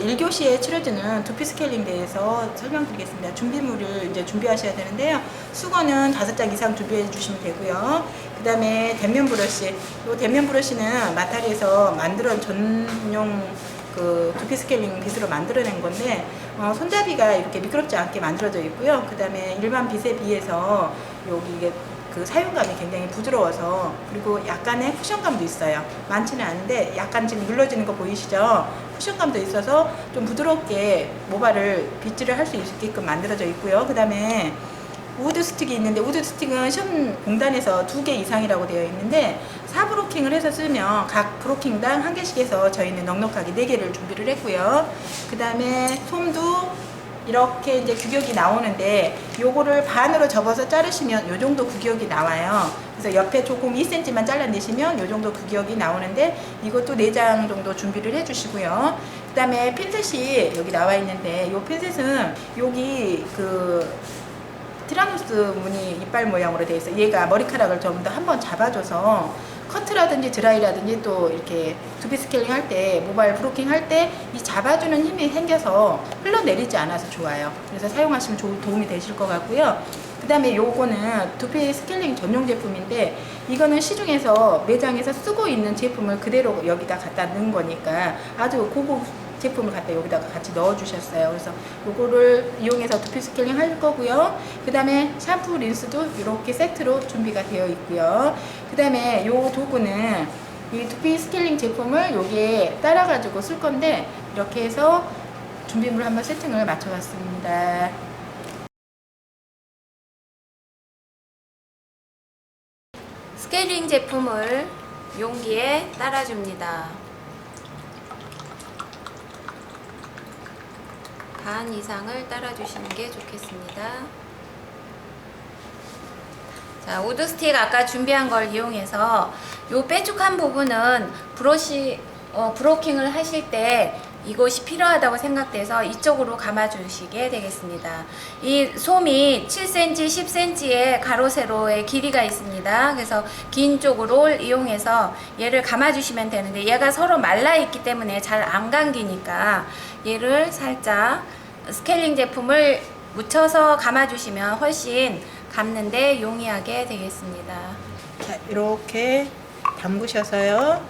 1교시에 치러지는 두피 스케일링 대해서 설명드리겠습니다. 준비물을 이제 준비하셔야 되는데요. 수건은 다섯 장 이상 준비해 주시면 되고요. 그 다음에 대면 브러쉬. 이 대면 브러쉬는 마타리에서 만들어 전용 그 두피 스케일링 빗으로 만들어낸 건데 어, 손잡이가 이렇게 미끄럽지 않게 만들어져 있고요. 그 다음에 일반 빗에 비해서 여기 이게 그 사용감이 굉장히 부드러워서 그리고 약간의 쿠션감도 있어요. 많지는 않은데 약간 지금 눌러지는 거 보이시죠? 쿠션감도 있어서 좀 부드럽게 모발을 빗질을 할 수 있게끔 만들어져 있고요. 그 다음에 우드 스틱이 있는데 우드 스틱은 시험 공단에서 두 개 이상이라고 되어 있는데 4브로킹을 해서 쓰면 각 브로킹당 한 개씩 해서 저희는 넉넉하게 네 개를 준비를 했고요. 그 다음에 솜도 이렇게 이제 규격이 나오는데 요거를 반으로 접어서 자르시면 요 정도 규격이 나와요. 그래서 옆에 조금 2cm만 잘라내시면 요 정도 규격이 나오는데 이것도 4장 정도 준비를 해주시고요. 그 다음에 핀셋이 여기 나와 있는데 요 핀셋은 여기 그 티라노스 무늬 이빨 모양으로 되어 있어요. 얘가 머리카락을 다 한번 잡아줘서 커트라든지 드라이라든지 또 이렇게 두피 스케일링 할 때 모발 브로킹 할 때 이 잡아주는 힘이 생겨서 흘러내리지 않아서 좋아요. 그래서 사용하시면 좋은 도움이 되실 것 같고요. 그 다음에 요거는 두피 스케일링 전용 제품인데 이거는 시중에서 매장에서 쓰고 있는 제품을 그대로 여기다 갖다 넣은 거니까 아주 고급 제품을 갖다 여기다가 같이 넣어 주셨어요. 그래서 요거를 이용해서 두피 스케일링 할 거고요. 그 다음에 샴푸 린스도 이렇게 세트로 준비가 되어 있고요. 그 다음에 요 도구는 이 두피 스케일링 제품을 여기에 따라가지고 쓸 건데 이렇게 해서 준비물 한번 세팅을 맞춰봤습니다. 스케일링 제품을 용기에 따라줍니다. 반 이상을 따라주시는 게 좋겠습니다. 자, 우드 스틱 아까 준비한 걸 이용해서 요 빼죽한 부분은 브러쉬 어, 브로킹을 하실 때 이곳이 필요하다고 생각돼서 이쪽으로 감아주시게 되겠습니다. 이 솜이 7cm, 10cm의 가로 세로의 길이가 있습니다. 그래서 긴 쪽으로 이용해서 얘를 감아주시면 되는데 얘가 서로 말라 있기 때문에 잘 안 감기니까 얘를 살짝 스케일링 제품을 묻혀서 감아주시면 훨씬 감는데 용이하게 되겠습니다. 자, 이렇게 담그셔서요.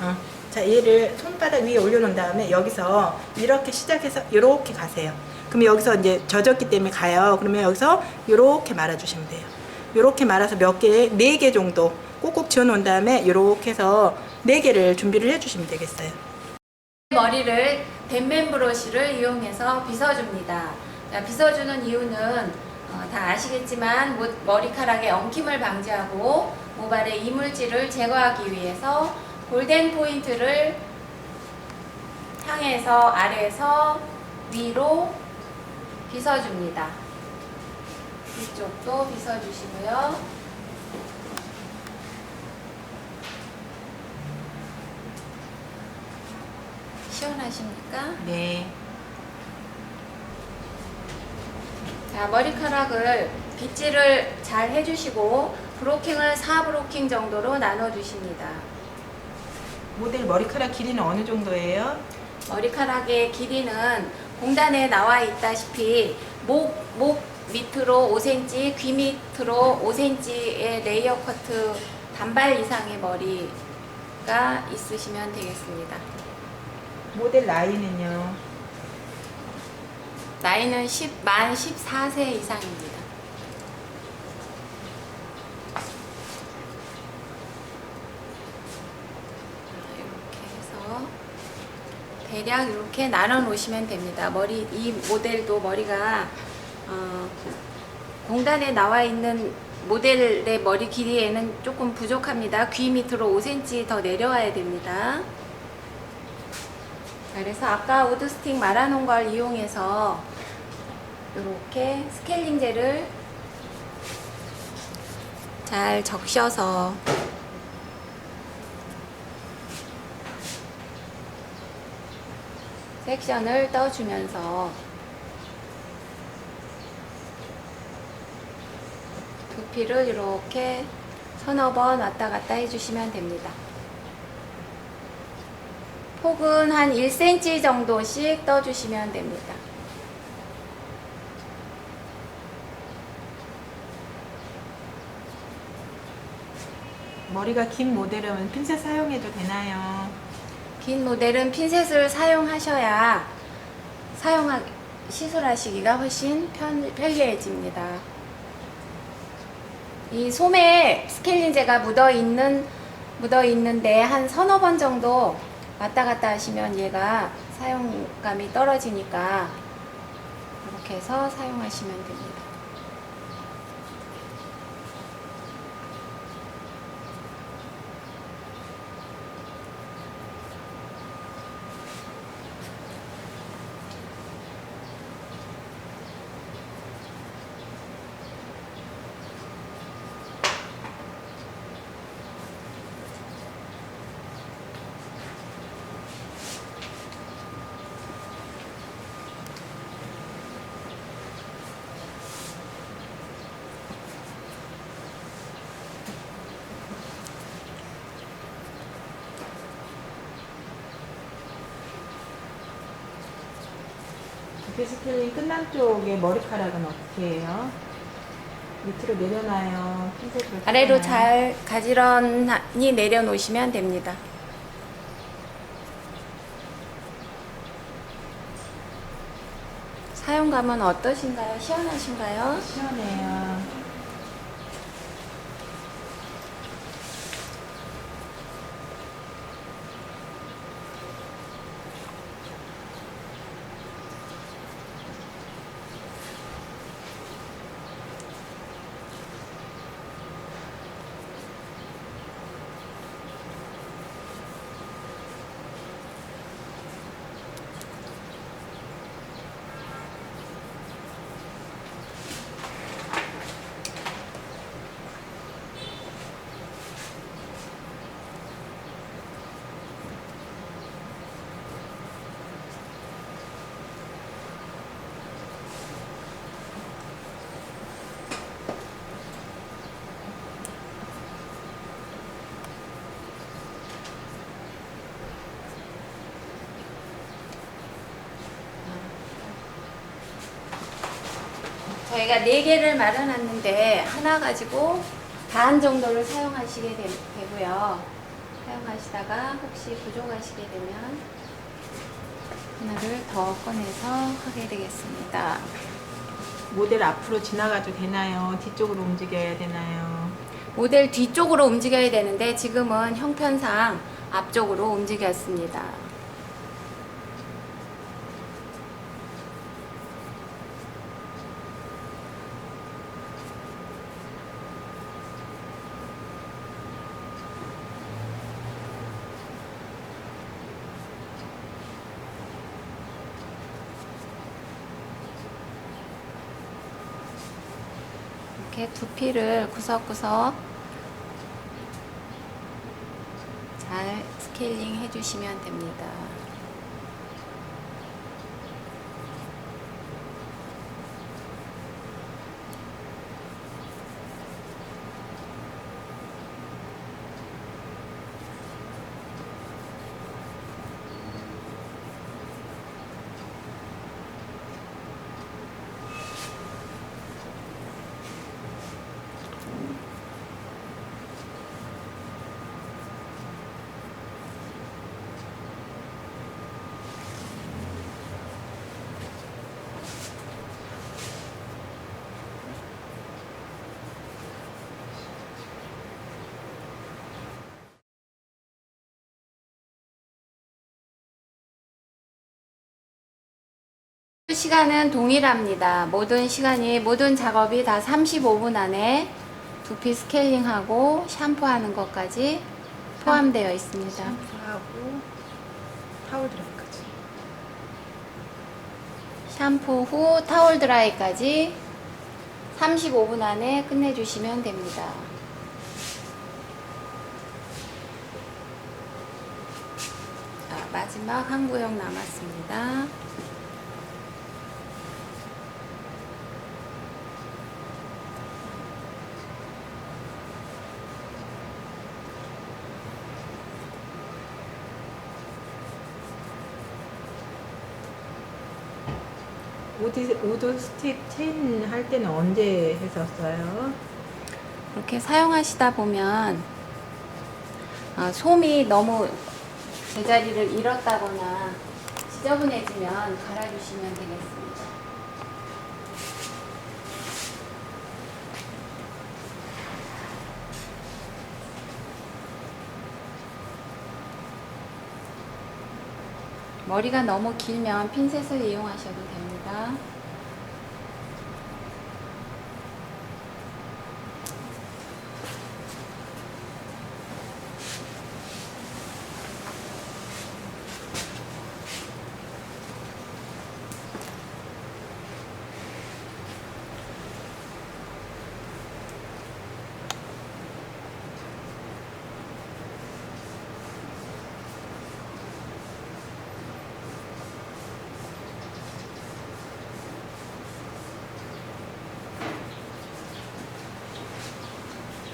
어, 자, 얘를 손바닥 위에 올려놓은 다음에 여기서 이렇게 시작해서 이렇게 가세요. 그러면 여기서 이제 젖었기 때문에 가요. 그러면 여기서 이렇게 말아주시면 돼요. 이렇게 말아서 몇 개, 네 개 정도 꼭꼭 지어놓은 다음에 이렇게 해서 네 개를 준비를 해주시면 되겠어요. 머리를 댄맨 브러쉬를 이용해서 빗어줍니다. 자, 빗어주는 이유는 어, 다 아시겠지만 모- 머리카락의 엉킴을 방지하고 모발의 이물질을 제거하기 위해서 골덴 포인트를 향해서 아래에서 위로 빗어줍니다. 이쪽도 빗어주시고요. 시원하십니까? 네. 자, 머리카락을 빗질을 잘 해주시고 브로킹을 4브로킹 정도로 나눠주십니다. 모델 머리카락 길이는 어느 정도예요? 머리카락의 길이는 공단에 나와 있다시피 목, 목 밑으로 5cm, 귀 밑으로 5cm의 레이어 커트 단발 이상의 머리가 있으시면 되겠습니다. 모델 나이는요? 나이는 10, 만 14세 이상입니다. 이렇게 해서 대략 이렇게 나눠 놓으시면 됩니다. 머리 이 모델도 머리가 어, 공단에 나와 있는 모델의 머리 길이에는 조금 부족합니다. 귀 밑으로 5cm 더 내려와야 됩니다. 그래서 아까 우드 스틱 말아놓은 걸 이용해서 이렇게 스케일링제를 잘 적셔서 섹션을 떠주면서 두피를 이렇게 서너 번 왔다 갔다 해주시면 됩니다. 폭은 한 1cm 정도씩 떠주시면 됩니다. 머리가 긴 모델은 핀셋 사용해도 되나요? 긴 모델은 핀셋을 사용하셔야 사용하 시술하시기가 훨씬 편, 편리해집니다. 이 솜에 스케일린제가 묻어 있는 묻어 있는데 한 서너 번 정도 왔다 갔다 하시면 얘가 사용감이 떨어지니까 이렇게 해서 사용하시면 됩니다. 스케일링 끝난 쪽에 머리카락은 어떻게 해요? 밑으로 내려놔요? 핀셋으로 아래로? 잘 가지런히 내려놓으시면 됩니다. 사용감은 어떠신가요? 시원하신가요? 시원해요. 저희가 네 개를 말아놨는데 하나 가지고 반 정도를 사용하시게 되, 되고요. 사용하시다가 혹시 부족하시게 되면 하나를 더 꺼내서 하게 되겠습니다. 모델 앞으로 지나가도 되나요? 뒤쪽으로 움직여야 되나요? 모델 뒤쪽으로 움직여야 되는데 지금은 형편상 앞쪽으로 움직였습니다. 이렇게 두피를 구석구석 잘 스케일링 해주시면 됩니다. 시간은 동일합니다. 모든 시간이 모든 작업이 다 35분 안에 두피 스케일링하고 샴푸하는 것까지 포함되어 있습니다. 샴푸하고 타올 드라이까지. 샴푸 후 타올 드라이까지 35분 안에 끝내주시면 됩니다. 자, 마지막 한 구역 남았습니다. 오디, 오도 스틱 체인 할 때는 언제 했었어요? 이렇게 사용하시다 보면 아, 솜이 너무 제자리를 잃었다거나 지저분해지면 갈아주시면 되겠습니다. 머리가 너무 길면 핀셋을 이용하셔도 됩니다.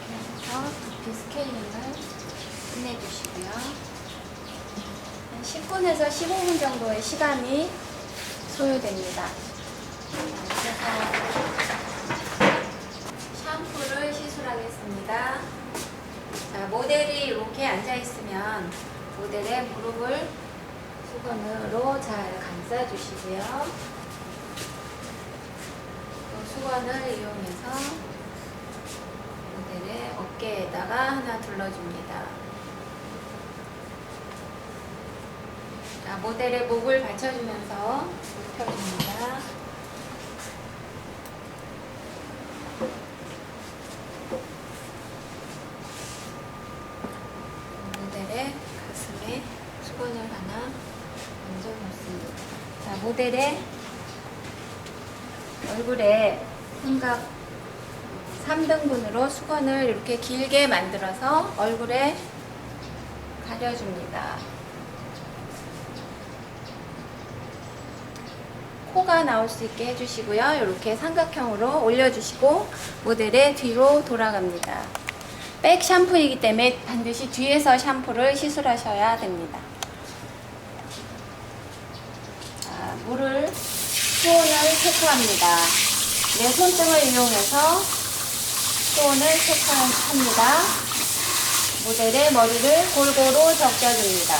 그래서 두피 스케일링을 끝내주시고요. 한 10분에서 15분 정도의 시간이 소요됩니다. 자, 그래서 샴푸를 시술하겠습니다. 자, 모델이 이렇게 앉아있으면 모델의 무릎을 수건으로 잘 감싸주시고요. 또 수건을 이용해서 모델의 어깨에다가 하나 둘러줍니다. 자, 모델의 목을 받쳐주면서 눕혀줍니다. 모델의 가슴에 수건을 하나 얹어 놓습니다. 자, 모델의 얼굴에 삼각 3등분으로 수건을 이렇게 길게 만들어서 얼굴에 가려줍니다. 코가 나올 수 있게 해주시고요. 이렇게 삼각형으로 올려주시고 모델의 뒤로 돌아갑니다. 백 샴푸이기 때문에 반드시 뒤에서 샴푸를 시술하셔야 됩니다. 자, 물을 수온을 체크합니다. 내 손등을 이용해서 수온을 체크합니다. 모델의 머리를 골고루 적셔줍니다.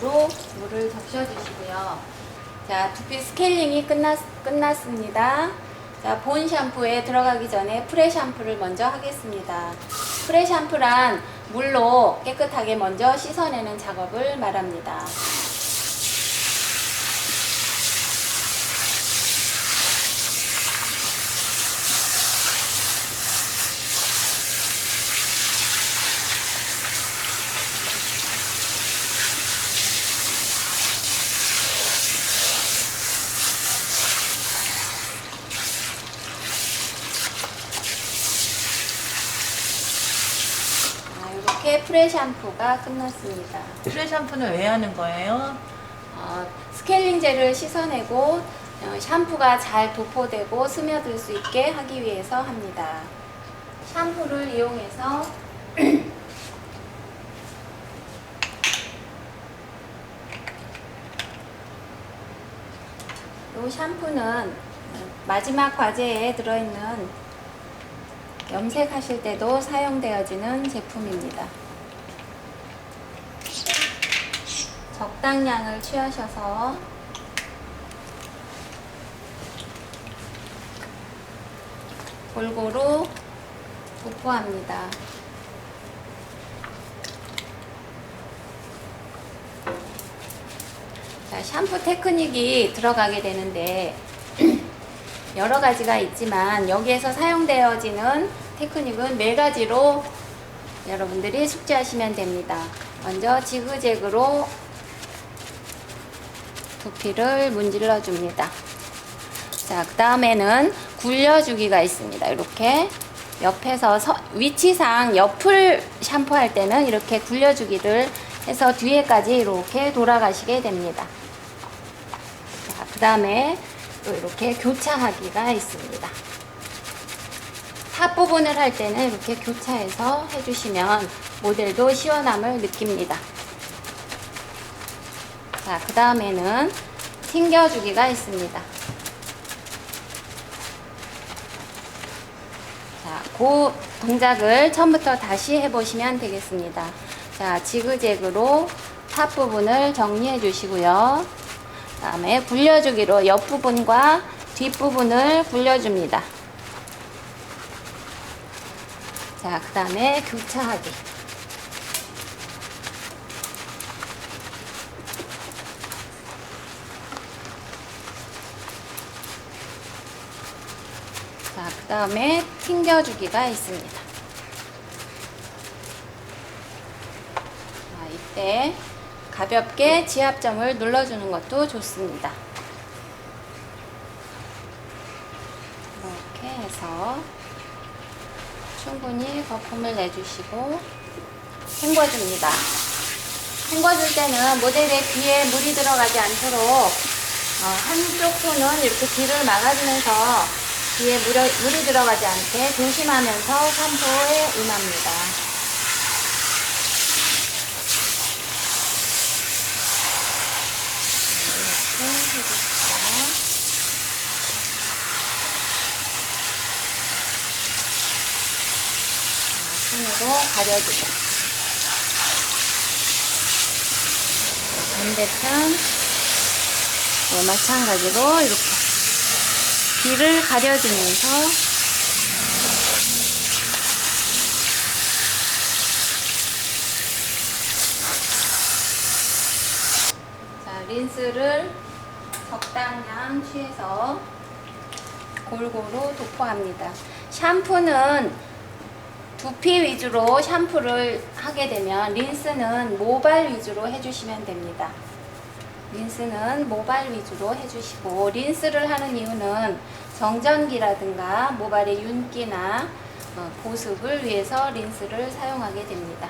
골고루 물을 적셔주시고요. 자, 두피 스케일링이 끝났, 끝났습니다. 자, 본 샴푸에 들어가기 전에 프레 샴푸를 먼저 하겠습니다. 프레 샴푸란 물로 깨끗하게 먼저 씻어내는 작업을 말합니다. 자, 이렇게 프레 샴푸가 끝났습니다. 프레 샴푸는 왜 하는 거예요? 어, 스케일링 젤을 씻어내고 어, 샴푸가 잘 도포되고 스며들 수 있게 하기 위해서 합니다. 샴푸를 이용해서 이 샴푸는 마지막 과제에 들어있는 염색하실 때도 사용되어지는 제품입니다. 적당량을 취하셔서 골고루 도포합니다. 자, 샴푸 테크닉이 들어가게 되는데 여러 가지가 있지만 여기에서 사용되어지는 테크닉은 네 가지로 여러분들이 숙지하시면 됩니다. 먼저 지그재그로 두피를 문질러 줍니다. 자, 그 다음에는 굴려주기가 있습니다. 이렇게 옆에서 서- 위치상 옆을 샴푸할 때는 이렇게 굴려주기를 해서 뒤에까지 이렇게 돌아가시게 됩니다. 자, 그그 다음에 또 이렇게 교차하기가 있습니다. 탑 부분을 할 때는 이렇게 교차해서 해주시면 모델도 시원함을 느낍니다. 자, 그 다음에는 튕겨주기가 있습니다. 자, 그 동작을 처음부터 다시 해보시면 되겠습니다. 자, 지그재그로 탑 부분을 정리해 주시고요. 그 다음에 굴려주기로 옆부분과 뒷부분을 굴려줍니다. 자, 그 다음에 교차하기. 자, 그 다음에 튕겨주기가 있습니다. 자, 이때 가볍게 지압점을 눌러주는 것도 좋습니다. 이렇게 해서 충분히 거품을 내주시고 헹궈줍니다. 헹궈줄 때는 모델의 귀에 물이 들어가지 않도록 어, 한쪽 손은 이렇게 귀를 막아주면서 귀에 물이, 물이 들어가지 않게 조심하면서 샴푸에 임합니다. 이렇게 해줍시다. 손으로 가려주고 반대편 또 마찬가지로 이렇게 귀를 가려주면서 자 린스를 적당량 취해서 골고루 도포합니다. 샴푸는 두피 위주로 샴푸를 하게 되면 린스는 모발 위주로 해주시면 됩니다. 린스는 모발 위주로 해주시고 린스를 하는 이유는 정전기라든가 모발의 윤기나 어, 보습을 위해서 린스를 사용하게 됩니다.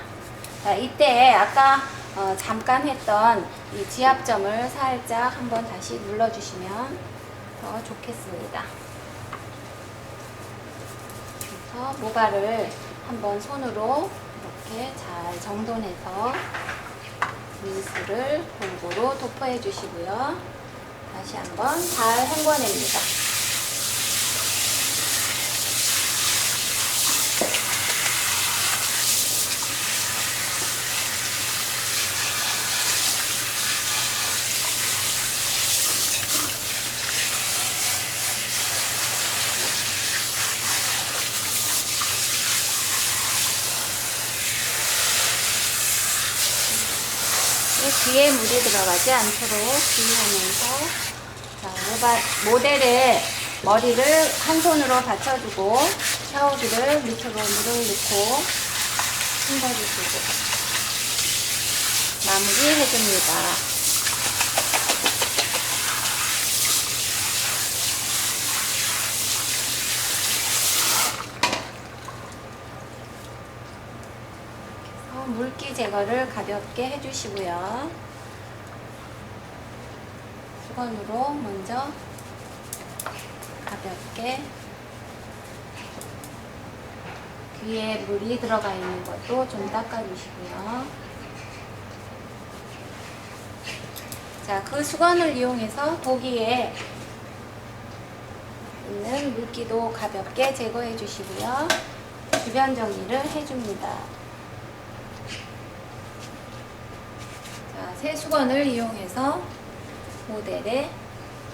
자, 이때 아까 어, 잠깐 했던 이 지압점을 살짝 한번 다시 눌러주시면 더 좋겠습니다. 그래서 모발을 한번 손으로 이렇게 잘 정돈해서 린스를 골고루 도포해 주시고요. 다시 한번 잘 헹궈냅니다. 귀에 물이 들어가지 않도록 주의하면서 모델의 머리를 한 손으로 받쳐주고 샤워기를 밑으로 물을 넣고 헹궈주시고 마무리 해줍니다. 물기 제거를 가볍게 해주시고요. 수건으로 먼저 가볍게 귀에 물이 들어가 있는 것도 좀 닦아주시고요. 자, 그 수건을 이용해서 고기에 있는 물기도 가볍게 제거해 주시고요. 주변 정리를 해줍니다. 자, 새 수건을 이용해서 모델의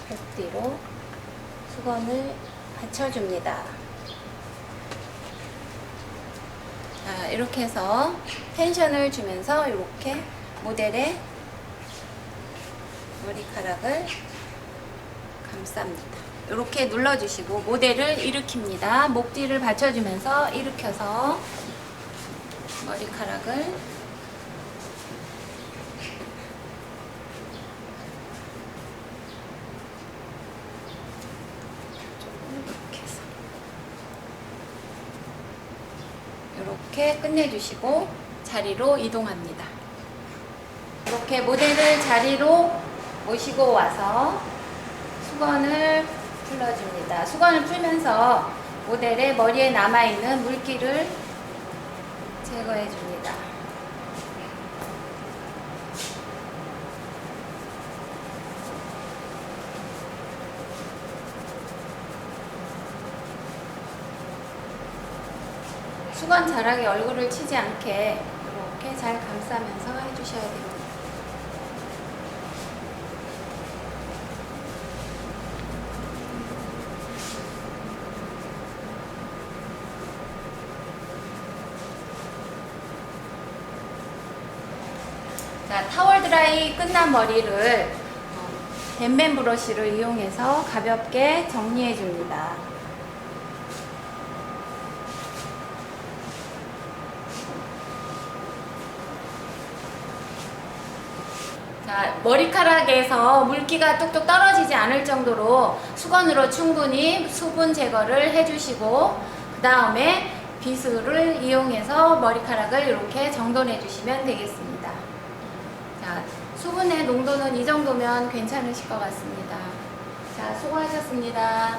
목 뒤로 수건을 받쳐줍니다. 자, 이렇게 해서 텐션을 주면서 이렇게 모델의 머리카락을 감쌉니다. 이렇게 눌러주시고 모델을 일으킵니다. 목 뒤를 받쳐주면서 일으켜서 머리카락을 이렇게 해서 이렇게 끝내주시고 자리로 이동합니다. 이렇게 모델을 자리로 모시고 와서 수건을 풀어줍니다. 수건을 풀면서 모델의 머리에 남아있는 물기를 제거해줍니다. 수건 자락에 얼굴을 치지 않게 이렇게 잘 감싸면서 해주셔야 됩니다. 자, 타월 드라이 끝난 머리를 어, 댄맨 브러쉬를 이용해서 가볍게 정리해 줍니다. 자, 머리카락에서 물기가 뚝뚝 떨어지지 않을 정도로 수건으로 충분히 수분 제거를 해주시고 그 다음에 빗을 이용해서 머리카락을 이렇게 정돈해 주시면 되겠습니다. 자, 수분의 농도는 이 정도면 괜찮으실 것 같습니다. 자, 수고하셨습니다.